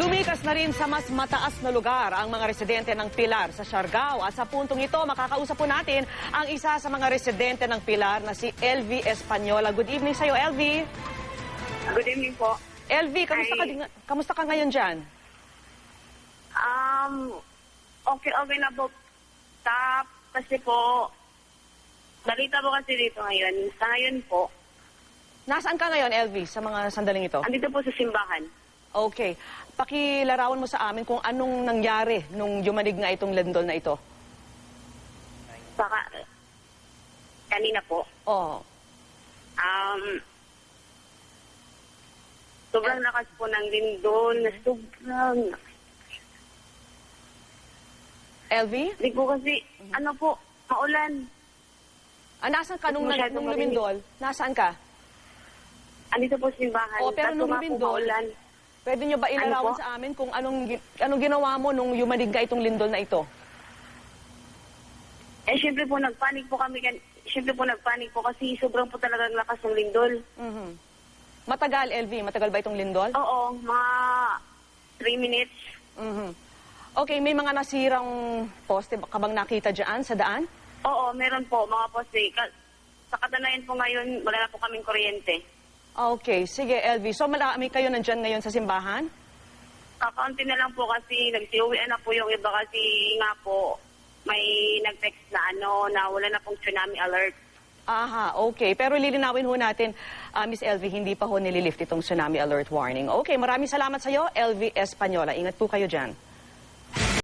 Lumikas na rin sa mas mataas na lugar ang mga residente ng Pilar sa Siargao. At sa puntong ito, makakausap po natin ang isa sa mga residente ng Pilar na si LV Española. Good evening sa'yo, LV. Good evening po. LV, kamusta ka, kamusta ka ngayon dyan? Um, okay, okay na po. Tap, kasi po, balita po kasi dito ngayon. Sa ngayon po, Nasaan ka ngayon, LV, sa mga sandaling ito? andito po sa simbahan. Okay. Pakilarawan mo sa amin kung anong nangyari nung yumanig nga itong lindol na ito. Saka, kanina po, Oh. um, sobrang lakas po ng lindol, sobrang, LV? hindi po kasi, ano po, maulan. Ah, nasaan ka nung, Masyadong nung marinig. lumindol? Nasaan ka? Andito po sa simbahan. Oh, pero nung lumindol, maulan. Pwede nyo ba ilarawan Ano po? sa amin kung anong, gi- anong ginawa mo nung yumanig ka itong lindol na ito? Eh, syempre po, nagpanik po kami. kan- Syempre po, nagpanik po kasi sobrang po talagang lakas ng lindol. Mhm. Matagal, LV? Matagal ba itong lindol? Oo, mga 3 minutes. Mhm. Okay, may mga nasirang poste ka bang nakita dyan sa daan? Oo, meron po, mga poste. Ka- sa katanayan po ngayon, wala na po kaming kuryente. Okay, sige LV. So marami kayo nandyan ngayon sa simbahan? Kakaunti na lang po kasi nagsiuwi na po yung iba kasi nga po may nag-text na ano na wala na pong tsunami alert. Aha, okay. Pero lilinawin ho natin, ah, Miss LV, hindi pa ho nililift itong tsunami alert warning. Okay, maraming salamat sa iyo, LV Española. Ingat po kayo dyan.